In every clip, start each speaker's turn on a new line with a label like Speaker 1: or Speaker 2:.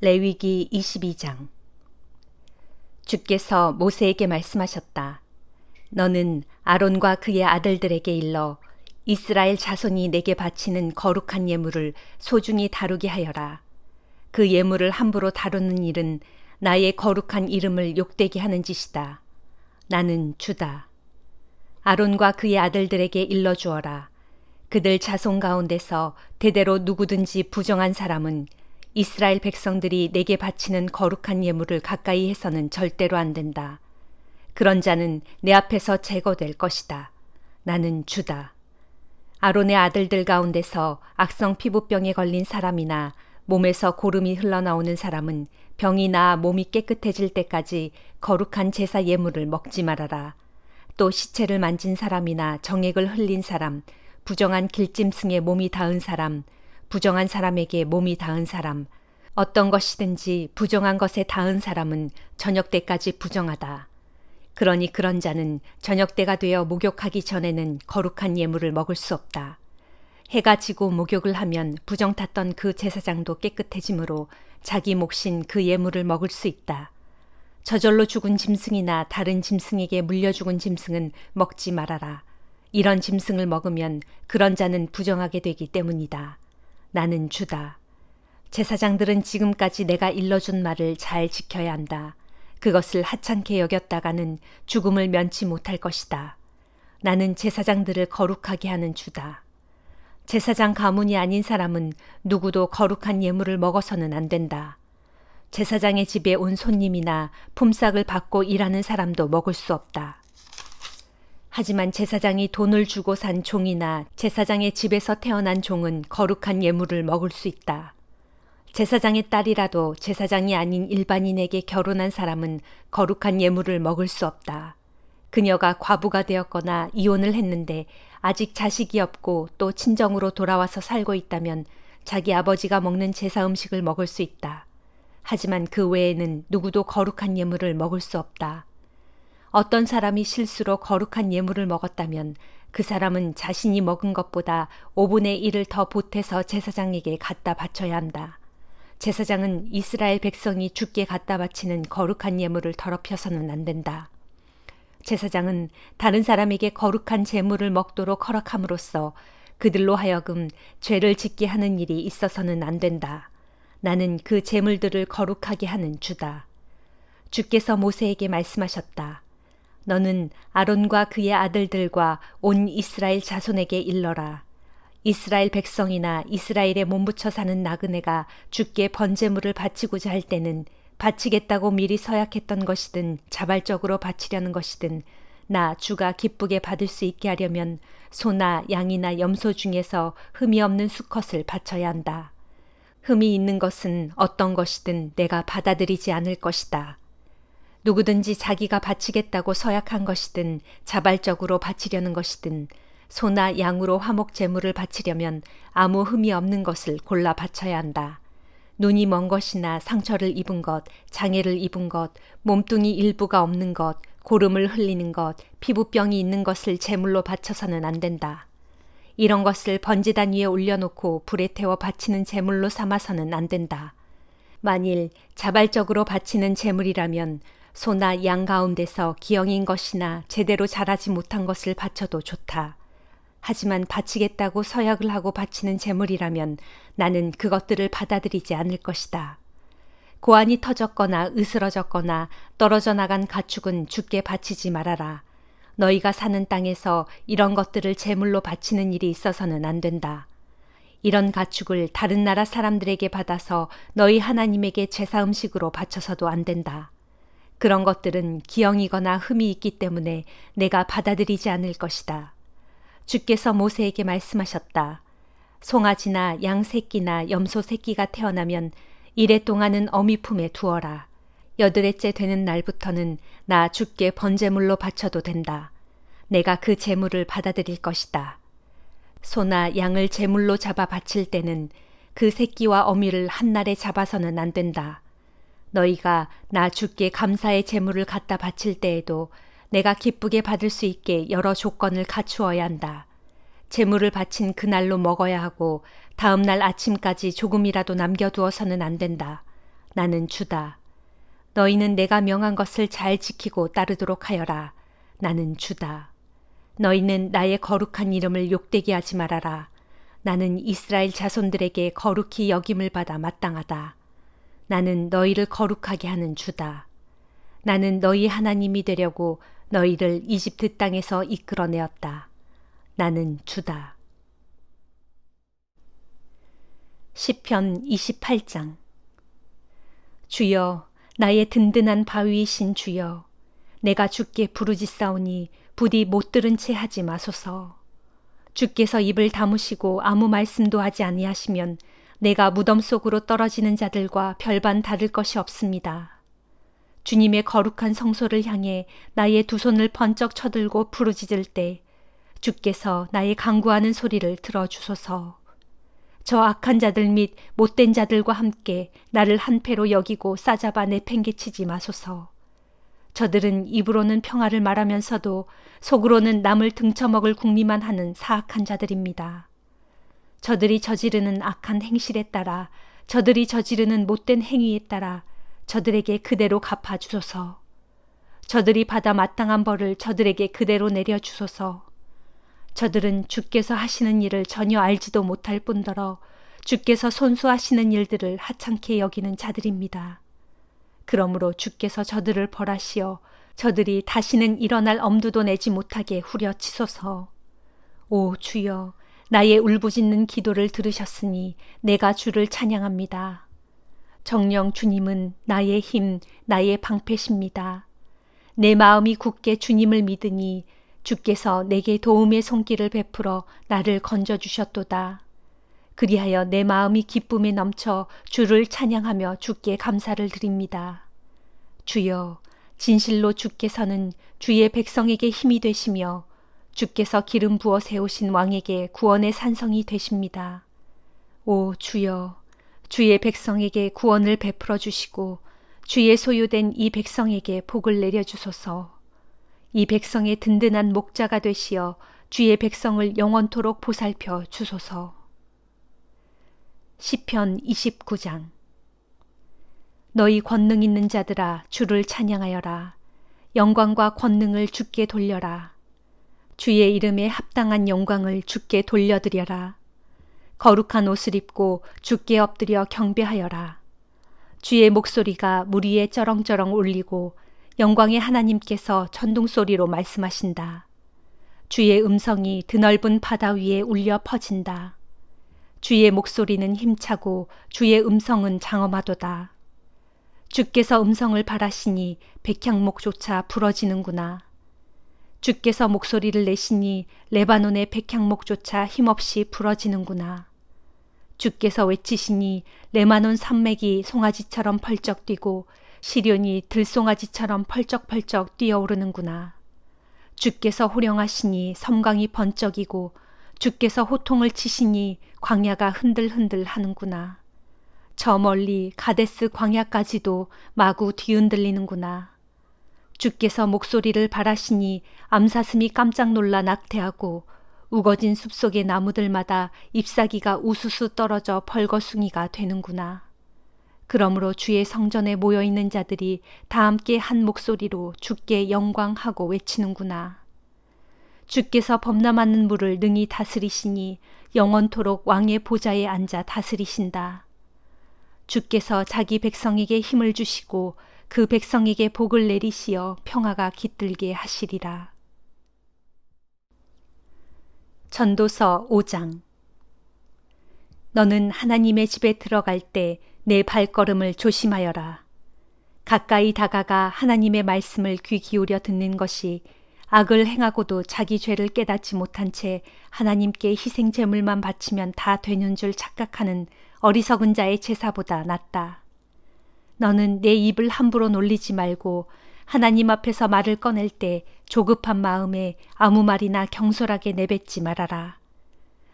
Speaker 1: 레위기 22장 주께서 모세에게 말씀하셨다. 너는 아론과 그의 아들들에게 일러 이스라엘 자손이 내게 바치는 거룩한 예물을 소중히 다루게 하여라. 그 예물을 함부로 다루는 일은 나의 거룩한 이름을 욕되게 하는 짓이다. 나는 주다. 아론과 그의 아들들에게 일러 주어라. 그들 자손 가운데서 대대로 누구든지 부정한 사람은 이스라엘 백성들이 내게 바치는 거룩한 예물을 가까이 해서는 절대로 안 된다. 그런 자는 내 앞에서 제거될 것이다. 나는 주다. 아론의 아들들 가운데서 악성 피부병에 걸린 사람이나 몸에서 고름이 흘러나오는 사람은 병이 나아 몸이 깨끗해질 때까지 거룩한 제사 예물을 먹지 말아라. 또 시체를 만진 사람이나 정액을 흘린 사람, 부정한 길짐승에 몸이 닿은 사람, 부정한 사람에게 몸이 닿은 사람, 어떤 것이든지 부정한 것에 닿은 사람은 저녁 때까지 부정하다. 그러니 그런 자는 저녁 때가 되어 목욕하기 전에는 거룩한 예물을 먹을 수 없다. 해가 지고 목욕을 하면 부정 탔던 그 제사장도 깨끗해지므로 자기 몫인 그 예물을 먹을 수 있다. 저절로 죽은 짐승이나 다른 짐승에게 물려 죽은 짐승은 먹지 말아라. 이런 짐승을 먹으면 그런 자는 부정하게 되기 때문이다. 나는 주다. 제사장들은 지금까지 내가 일러준 말을 잘 지켜야 한다. 그것을 하찮게 여겼다가는 죽음을 면치 못할 것이다. 나는 제사장들을 거룩하게 하는 주다. 제사장 가문이 아닌 사람은 누구도 거룩한 예물을 먹어서는 안 된다. 제사장의 집에 온 손님이나 품삯을 받고 일하는 사람도 먹을 수 없다. 하지만 제사장이 돈을 주고 산 종이나 제사장의 집에서 태어난 종은 거룩한 예물을 먹을 수 있다. 제사장의 딸이라도 제사장이 아닌 일반인에게 결혼한 사람은 거룩한 예물을 먹을 수 없다. 그녀가 과부가 되었거나 이혼을 했는데 아직 자식이 없고 또 친정으로 돌아와서 살고 있다면 자기 아버지가 먹는 제사 음식을 먹을 수 있다. 하지만 그 외에는 누구도 거룩한 예물을 먹을 수 없다. 어떤 사람이 실수로 거룩한 예물을 먹었다면 그 사람은 자신이 먹은 것보다 5분의 1을 더 보태서 제사장에게 갖다 바쳐야 한다. 제사장은 이스라엘 백성이 죽게 갖다 바치는 거룩한 예물을 더럽혀서는 안 된다. 제사장은 다른 사람에게 거룩한 제물을 먹도록 허락함으로써 그들로 하여금 죄를 짓게 하는 일이 있어서는 안 된다. 나는 그 제물들을 거룩하게 하는 주다. 주께서 모세에게 말씀하셨다. 너는 아론과 그의 아들들과 온 이스라엘 자손에게 일러라. 이스라엘 백성이나 이스라엘에 몸붙여 사는 나그네가 주께 번제물을 바치고자 할 때는 바치겠다고 미리 서약했던 것이든 자발적으로 바치려는 것이든 나 주가 기쁘게 받을 수 있게 하려면 소나 양이나 염소 중에서 흠이 없는 수컷을 바쳐야 한다. 흠이 있는 것은 어떤 것이든 내가 받아들이지 않을 것이다. 누구든지 자기가 바치겠다고 서약한 것이든 자발적으로 바치려는 것이든 소나 양으로 화목 제물을 바치려면 아무 흠이 없는 것을 골라 바쳐야 한다. 눈이 먼 것이나 상처를 입은 것, 장애를 입은 것, 몸뚱이 일부가 없는 것, 고름을 흘리는 것, 피부병이 있는 것을 제물로 바쳐서는 안 된다. 이런 것을 번제단 위에 올려놓고 불에 태워 바치는 제물로 삼아서는 안 된다. 만일 자발적으로 바치는 제물이라면 소나 양 가운데서 기형인 것이나 제대로 자라지 못한 것을 바쳐도 좋다. 하지만 바치겠다고 서약을 하고 바치는 재물이라면 나는 그것들을 받아들이지 않을 것이다. 고안이 터졌거나 으스러졌거나 떨어져 나간 가축은 죽게 바치지 말아라. 너희가 사는 땅에서 이런 것들을 제물로 바치는 일이 있어서는 안 된다. 이런 가축을 다른 나라 사람들에게 받아서 너희 하나님에게 제사 음식으로 바쳐서도 안 된다. 그런 것들은 기형이거나 흠이 있기 때문에 내가 받아들이지 않을 것이다. 주께서 모세에게 말씀하셨다. 송아지나 양 새끼나 염소 새끼가 태어나면 이래 동안은 어미 품에 두어라. 여드레째 되는 날부터는 나 주께 번제물로 바쳐도 된다. 내가 그 제물을 받아들일 것이다. 소나 양을 제물로 잡아 바칠 때는 그 새끼와 어미를 한날에 잡아서는 안 된다. 너희가 나 주께 감사의 제물을 갖다 바칠 때에도 내가 기쁘게 받을 수 있게 여러 조건을 갖추어야 한다. 제물을 바친 그날로 먹어야 하고 다음 날 아침까지 조금이라도 남겨두어서는 안 된다. 나는 주다. 너희는 내가 명한 것을 잘 지키고 따르도록 하여라. 나는 주다. 너희는 나의 거룩한 이름을 욕되게 하지 말아라. 나는 이스라엘 자손들에게 거룩히 여김을 받아 마땅하다. 나는 너희를 거룩하게 하는 주다. 나는 너희 하나님이 되려고 너희를 이집트 땅에서 이끌어내었다. 나는 주다. 시편 28장 주여 나의 든든한 바위이신 주여 내가 주께 부르짖사오니 부디 못 들은 채 하지 마소서 주께서 입을 다무시고 아무 말씀도 하지 아니하시면 내가 무덤 속으로 떨어지는 자들과 별반 다를 것이 없습니다. 주님의 거룩한 성소를 향해 나의 두 손을 번쩍 쳐들고 부르짖을 때 주께서 나의 강구하는 소리를 들어주소서. 저 악한 자들 및 못된 자들과 함께 나를 한패로 여기고 싸잡아 내팽개치지 마소서. 저들은 입으로는 평화를 말하면서도 속으로는 남을 등쳐먹을 궁리만 하는 사악한 자들입니다. 저들이 저지르는 악한 행실에 따라 저들이 저지르는 못된 행위에 따라 저들에게 그대로 갚아 주소서. 저들이 받아 마땅한 벌을 저들에게 그대로 내려 주소서. 저들은 주께서 하시는 일을 전혀 알지도 못할 뿐더러 주께서 손수하시는 일들을 하찮게 여기는 자들입니다. 그러므로 주께서 저들을 벌하시어 저들이 다시는 일어날 엄두도 내지 못하게 후려치소서. 오 주여, 나의 울부짖는 기도를 들으셨으니 내가 주를 찬양합니다. 정령 주님은 나의 힘, 나의 방패십니다. 내 마음이 굳게 주님을 믿으니 주께서 내게 도움의 손길을 베풀어 나를 건져 주셨도다. 그리하여 내 마음이 기쁨에 넘쳐 주를 찬양하며 주께 감사를 드립니다. 주여, 진실로 주께서는 주의 백성에게 힘이 되시며 주께서 기름 부어 세우신 왕에게 구원의 산성이 되십니다. 오 주여, 주의 백성에게 구원을 베풀어 주시고 주의 소유된 이 백성에게 복을 내려 주소서. 이 백성의 든든한 목자가 되시어 주의 백성을 영원토록 보살펴 주소서. 시편 29장 너희 권능 있는 자들아 주를 찬양하여라. 영광과 권능을 주께 돌려라. 주의 이름에 합당한 영광을 주께 돌려드려라. 거룩한 옷을 입고 주께 엎드려 경배하여라. 주의 목소리가 물 위에 쩌렁쩌렁 울리고 영광의 하나님께서 천둥소리로 말씀하신다. 주의 음성이 드넓은 바다 위에 울려 퍼진다. 주의 목소리는 힘차고 주의 음성은 장엄하도다. 주께서 음성을 바라시니 백향목조차 부러지는구나. 주께서 목소리를 내시니 레바논의 백향목조차 힘없이 부러지는구나. 주께서 외치시니 레바논 산맥이 송아지처럼 펄쩍 뛰고 시련이 들송아지처럼 펄쩍펄쩍 뛰어오르는구나. 주께서 호령하시니 섬광이 번쩍이고 주께서 호통을 치시니 광야가 흔들흔들 하는구나. 저 멀리 가데스 광야까지도 마구 뒤흔들리는구나. 주께서 목소리를 바라시니 암사슴이 깜짝 놀라 낙태하고 우거진 숲속의 나무들마다 잎사귀가 우수수 떨어져 벌거숭이가 되는구나. 그러므로 주의 성전에 모여 있는 자들이 다 함께 한 목소리로 주께 영광하고 외치는구나. 주께서 범람하는 물을 능히 다스리시니 영원토록 왕의 보좌에 앉아 다스리신다. 주께서 자기 백성에게 힘을 주시고 그 백성에게 복을 내리시어 평화가 깃들게 하시리라. 전도서 5장 너는 하나님의 집에 들어갈 때 내 발걸음을 조심하여라. 가까이 다가가 하나님의 말씀을 귀 기울여 듣는 것이 악을 행하고도 자기 죄를 깨닫지 못한 채 하나님께 희생 제물만 바치면 다 되는 줄 착각하는 어리석은 자의 제사보다 낫다. 너는 내 입을 함부로 놀리지 말고 하나님 앞에서 말을 꺼낼 때 조급한 마음에 아무 말이나 경솔하게 내뱉지 말아라.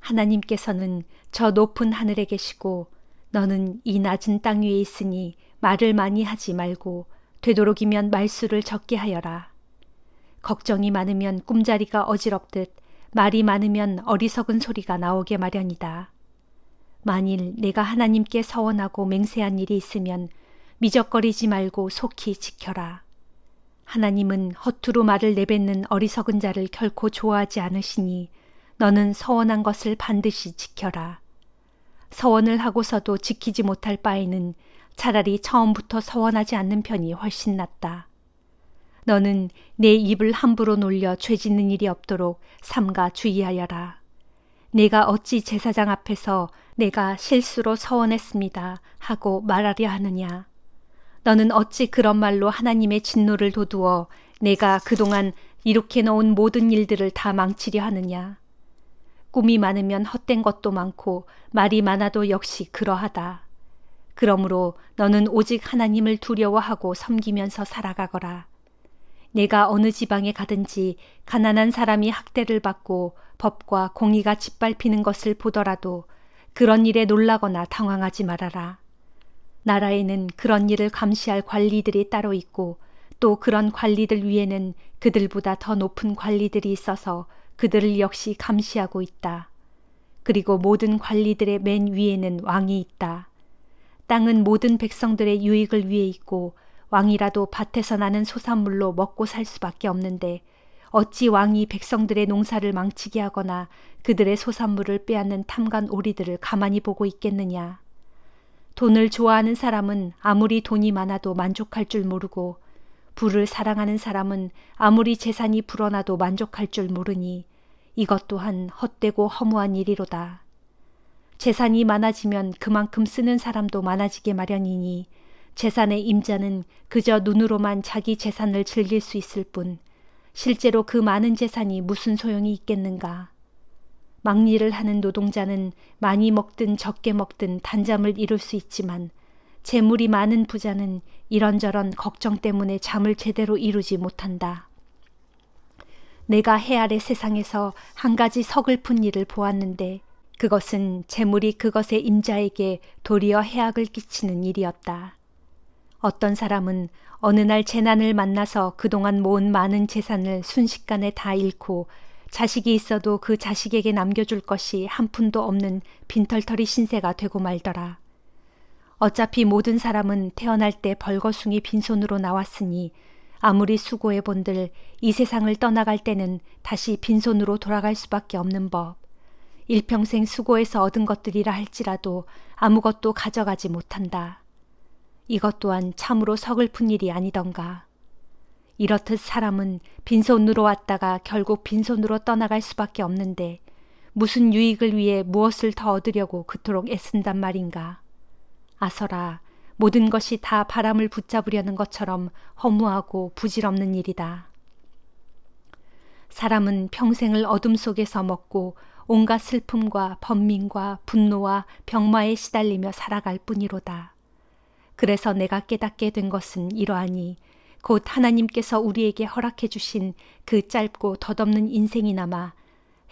Speaker 1: 하나님께서는 저 높은 하늘에 계시고 너는 이 낮은 땅 위에 있으니 말을 많이 하지 말고 되도록이면 말수를 적게 하여라. 걱정이 많으면 꿈자리가 어지럽듯 말이 많으면 어리석은 소리가 나오게 마련이다. 만일 내가 하나님께 서원하고 맹세한 일이 있으면 미적거리지 말고 속히 지켜라. 하나님은 허투루 말을 내뱉는 어리석은 자를 결코 좋아하지 않으시니 너는 서원한 것을 반드시 지켜라. 서원을 하고서도 지키지 못할 바에는 차라리 처음부터 서원하지 않는 편이 훨씬 낫다. 너는 내 입을 함부로 놀려 죄 짓는 일이 없도록 삼가 주의하여라. 내가 어찌 제사장 앞에서 내가 실수로 서원했습니다 하고 말하려 하느냐. 너는 어찌 그런 말로 하나님의 진노를 도두어 내가 그동안 이렇게 넣은 모든 일들을 다 망치려 하느냐. 꿈이 많으면 헛된 것도 많고 말이 많아도 역시 그러하다. 그러므로 너는 오직 하나님을 두려워하고 섬기면서 살아가거라. 내가 어느 지방에 가든지 가난한 사람이 학대를 받고 법과 공의가 짓밟히는 것을 보더라도 그런 일에 놀라거나 당황하지 말아라. 나라에는 그런 일을 감시할 관리들이 따로 있고 또 그런 관리들 위에는 그들보다 더 높은 관리들이 있어서 그들을 역시 감시하고 있다. 그리고 모든 관리들의 맨 위에는 왕이 있다. 땅은 모든 백성들의 유익을 위해 있고 왕이라도 밭에서 나는 소산물로 먹고 살 수밖에 없는데 어찌 왕이 백성들의 농사를 망치게 하거나 그들의 소산물을 빼앗는 탐관 오리들을 가만히 보고 있겠느냐. 돈을 좋아하는 사람은 아무리 돈이 많아도 만족할 줄 모르고 부를 사랑하는 사람은 아무리 재산이 불어나도 만족할 줄 모르니 이것 또한 헛되고 허무한 일이로다. 재산이 많아지면 그만큼 쓰는 사람도 많아지게 마련이니 재산의 임자는 그저 눈으로만 자기 재산을 즐길 수 있을 뿐 실제로 그 많은 재산이 무슨 소용이 있겠는가. 막일을 하는 노동자는 많이 먹든 적게 먹든 단잠을 이룰 수 있지만 재물이 많은 부자는 이런저런 걱정 때문에 잠을 제대로 이루지 못한다. 내가 해 아래 세상에서 한 가지 서글픈 일을 보았는데 그것은 재물이 그것의 임자에게 도리어 해악을 끼치는 일이었다. 어떤 사람은 어느 날 재난을 만나서 그동안 모은 많은 재산을 순식간에 다 잃고 자식이 있어도 그 자식에게 남겨줄 것이 한 푼도 없는 빈털터리 신세가 되고 말더라. 어차피 모든 사람은 태어날 때 벌거숭이 빈손으로 나왔으니 아무리 수고해 본들 이 세상을 떠나갈 때는 다시 빈손으로 돌아갈 수밖에 없는 법. 일평생 수고해서 얻은 것들이라 할지라도 아무것도 가져가지 못한다. 이것 또한 참으로 서글픈 일이 아니던가. 이렇듯 사람은 빈손으로 왔다가 결국 빈손으로 떠나갈 수밖에 없는데 무슨 유익을 위해 무엇을 더 얻으려고 그토록 애쓴단 말인가. 아서라, 모든 것이 다 바람을 붙잡으려는 것처럼 허무하고 부질없는 일이다. 사람은 평생을 어둠 속에서 먹고 온갖 슬픔과 번민과 분노와 병마에 시달리며 살아갈 뿐이로다. 그래서 내가 깨닫게 된 것은 이러하니 곧 하나님께서 우리에게 허락해 주신 그 짧고 덧없는 인생이나마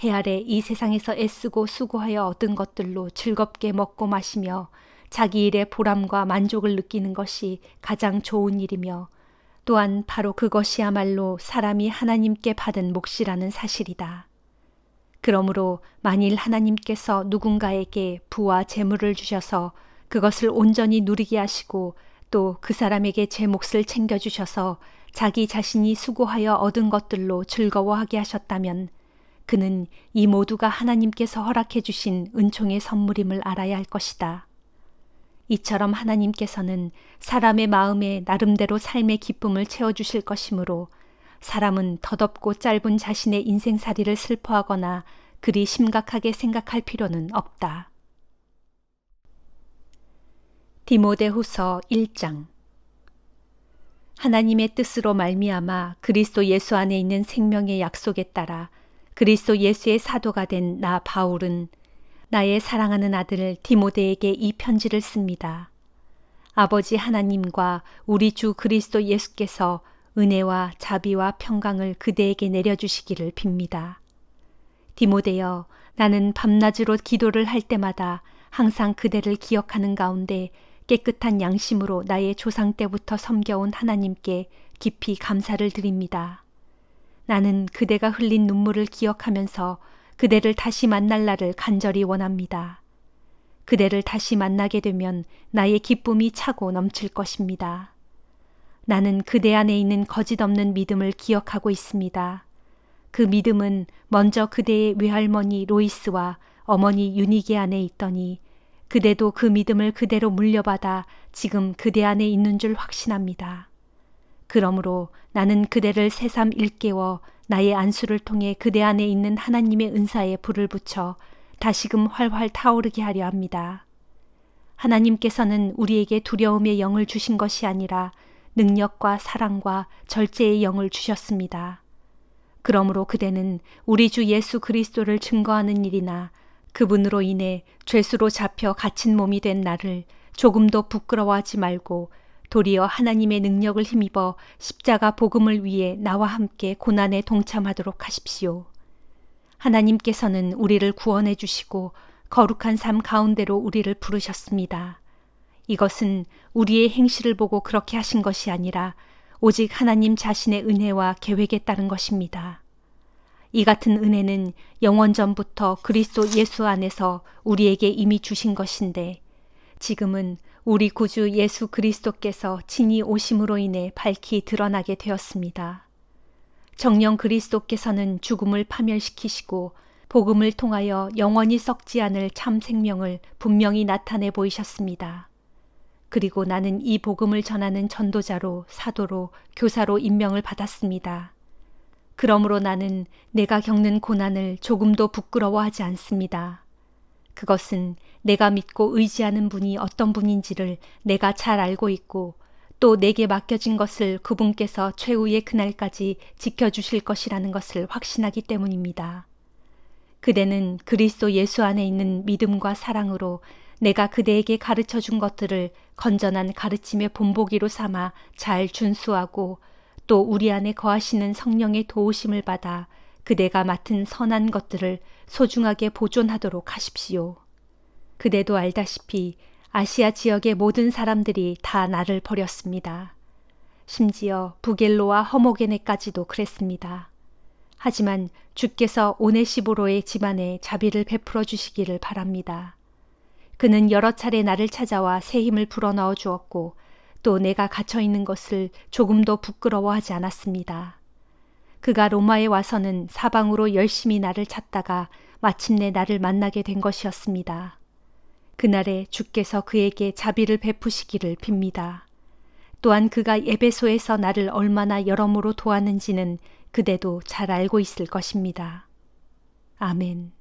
Speaker 1: 해 아래 이 세상에서 애쓰고 수고하여 얻은 것들로 즐겁게 먹고 마시며 자기 일의 보람과 만족을 느끼는 것이 가장 좋은 일이며 또한 바로 그것이야말로 사람이 하나님께 받은 몫이라는 사실이다. 그러므로 만일 하나님께서 누군가에게 부와 재물을 주셔서 그것을 온전히 누리게 하시고 또 그 사람에게 제 몫을 챙겨주셔서 자기 자신이 수고하여 얻은 것들로 즐거워하게 하셨다면 그는 이 모두가 하나님께서 허락해 주신 은총의 선물임을 알아야 할 것이다. 이처럼 하나님께서는 사람의 마음에 나름대로 삶의 기쁨을 채워주실 것이므로 사람은 덧없고 짧은 자신의 인생살이를 슬퍼하거나 그리 심각하게 생각할 필요는 없다. 디모데후서 1장 하나님의 뜻으로 말미암아 그리스도 예수 안에 있는 생명의 약속에 따라 그리스도 예수의 사도가 된 나 바울은 나의 사랑하는 아들 디모데에게 이 편지를 씁니다. 아버지 하나님과 우리 주 그리스도 예수께서 은혜와 자비와 평강을 그대에게 내려주시기를 빕니다. 디모데여, 나는 밤낮으로 기도를 할 때마다 항상 그대를 기억하는 가운데 깨끗한 양심으로 나의 조상 때부터 섬겨온 하나님께 깊이 감사를 드립니다. 나는 그대가 흘린 눈물을 기억하면서 그대를 다시 만날 날을 간절히 원합니다. 그대를 다시 만나게 되면 나의 기쁨이 차고 넘칠 것입니다. 나는 그대 안에 있는 거짓 없는 믿음을 기억하고 있습니다. 그 믿음은 먼저 그대의 외할머니 로이스와 어머니 유니게 안에 있더니 그대도 그 믿음을 그대로 물려받아 지금 그대 안에 있는 줄 확신합니다. 그러므로 나는 그대를 새삼 일깨워 나의 안수를 통해 그대 안에 있는 하나님의 은사에 불을 붙여 다시금 활활 타오르게 하려 합니다. 하나님께서는 우리에게 두려움의 영을 주신 것이 아니라 능력과 사랑과 절제의 영을 주셨습니다. 그러므로 그대는 우리 주 예수 그리스도를 증거하는 일이나 그분으로 인해 죄수로 잡혀 갇힌 몸이 된 나를 조금도 부끄러워하지 말고 도리어 하나님의 능력을 힘입어 십자가 복음을 위해 나와 함께 고난에 동참하도록 하십시오. 하나님께서는 우리를 구원해 주시고 거룩한 삶 가운데로 우리를 부르셨습니다. 이것은 우리의 행실을 보고 그렇게 하신 것이 아니라 오직 하나님 자신의 은혜와 계획에 따른 것입니다. 이 같은 은혜는 영원 전부터 그리스도 예수 안에서 우리에게 이미 주신 것인데 지금은 우리 구주 예수 그리스도께서 친히 오심으로 인해 밝히 드러나게 되었습니다. 정령 그리스도께서는 죽음을 파멸시키시고 복음을 통하여 영원히 썩지 않을 참 생명을 분명히 나타내 보이셨습니다. 그리고 나는 이 복음을 전하는 전도자로 사도로 교사로 임명을 받았습니다. 그러므로 나는 내가 겪는 고난을 조금도 부끄러워하지 않습니다. 그것은 내가 믿고 의지하는 분이 어떤 분인지를 내가 잘 알고 있고 또 내게 맡겨진 것을 그분께서 최후의 그날까지 지켜주실 것이라는 것을 확신하기 때문입니다. 그대는 그리스도 예수 안에 있는 믿음과 사랑으로 내가 그대에게 가르쳐 준 것들을 건전한 가르침의 본보기로 삼아 잘 준수하고 또 우리 안에 거하시는 성령의 도우심을 받아 그대가 맡은 선한 것들을 소중하게 보존하도록 하십시오. 그대도 알다시피 아시아 지역의 모든 사람들이 다 나를 버렸습니다. 심지어 부겔로와 허모게네까지도 그랬습니다. 하지만 주께서 오네시보로의 집안에 자비를 베풀어 주시기를 바랍니다. 그는 여러 차례 나를 찾아와 새 힘을 불어넣어 주었고 또 내가 갇혀 있는 것을 조금도 부끄러워하지 않았습니다. 그가 로마에 와서는 사방으로 열심히 나를 찾다가 마침내 나를 만나게 된 것이었습니다. 그날에 주께서 그에게 자비를 베푸시기를 빕니다. 또한 그가 에베소에서 나를 얼마나 여러모로 도왔는지는 그대도 잘 알고 있을 것입니다. 아멘.